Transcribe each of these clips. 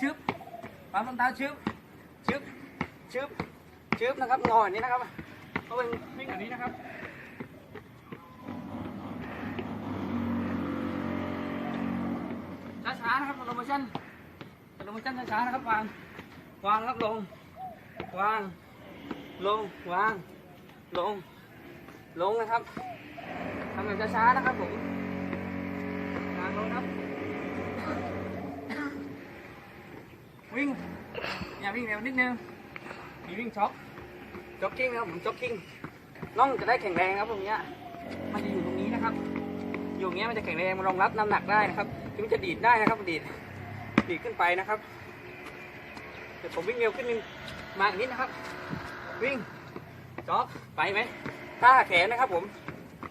ชึบวางส้นเท้าชึบชึบชึบชึบนะครับงออย่างนี้นะครับก็เป็นวิ่งแบบนี้นะครับช้าๆนะครับโลโมชั่นโลโมชั่นช้าๆนะครับวางวางครับลงวาง ลงวาง ลง ลงนะครับทำแบบช้าๆนะครับผมวางลงครับ วิ่งอย่าวิ่งเร็วนิดนึงมีวิ่งช็อปจ็อกกิ้งนะครับผมจ็อกกิ้งน่องจะได้แข็งแรงครับตรงเนี้ยมันจะอยู่ตรงนี้นะครับ อยู่อย่างเงี้ยมันจะแข็งแรงมันรองรับน้ำหนักได้นะครับที่มันจะดีดได้นะครับดีดดีดขึ้นไปนะครับเดี๋ยวผมวิ่งเร็วขึ้นนึงมาอีกนิดนะครับ วิ่งจ็อกไปไหมท่าแขนนะครับ ผม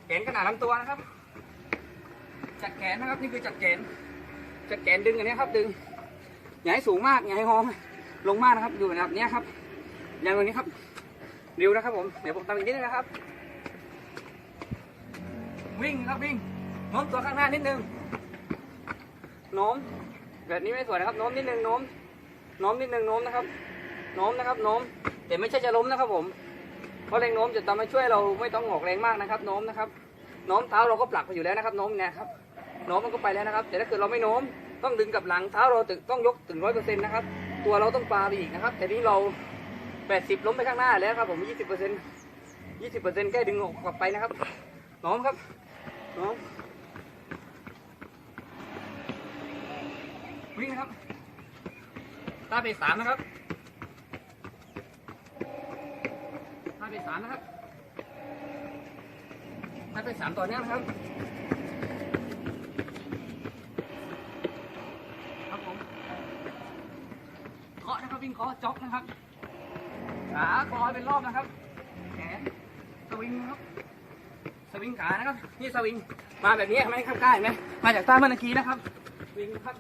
แขนขนาดลำตัวนะครับ จัดแขนนะครับนี่คือจัดแขนจัดแขนดึงอันเนี้ยครับดึง อย่าให้สูงมากอย่าให้หอมลงมากนะครับ อยู่ในระดับนี้ครับอย่างวันนี้ครับเร็วนะครับผมเดี๋ยวผมทำอีกนิดนึงนะครับ วิ่งครับวิ่งโน้มตัวข้างหน้านิดนึงโน้ม แบบนี้ไม่สวยนะครับโน้มนิดนึงโน้มโน้มนิดนึงโน้มนะครับโน้มนะครับโน้มแต่ไม่ใช่จะล้มนะครับผมเพราะแรงโน้มจะทำให้ช่วยเราไม่ต้องออกแรงมากนะครับโน้มนะครับโน้มเท้าเราก็ปลักไปอยู่แล้วนะครับโน้มเนี่ยครับโน้มมันก็ไปแล้วนะครับ แต่ถ้าเกิดเราไม่โน้ม ต้องดึงกับหลังเท้าเราถึงต้องยกถึงร้อยเปอร์เซ็นต์นะครับ ตัวเราต้องปลาไปอีกนะครับ แต่นี้เราแปดสิบล้มไปข้างหน้าแล้วครับผมยี่สิบเปอร์เซ็นต์ยี่สิบเปอร์เซ็นต์แค่ดึงออกกลับไปนะครับ น้อมครับ น้อม วิ่งนะครับ ตาไปสามนะครับ ตาไปสามนะครับตาไปสามต่อเนื่องนะครับผมเคาะ นะครับวิ่งเคาะจ็อกนะครับขาคอยเป็นรอบนะครับ แขนสวิงครับสวิงขานะครับนี่สวิงมาแบบนี้ทำไหมครับกล้าเห็นไหมมาจากใต้เมื่อกี้นะครับวิงครับ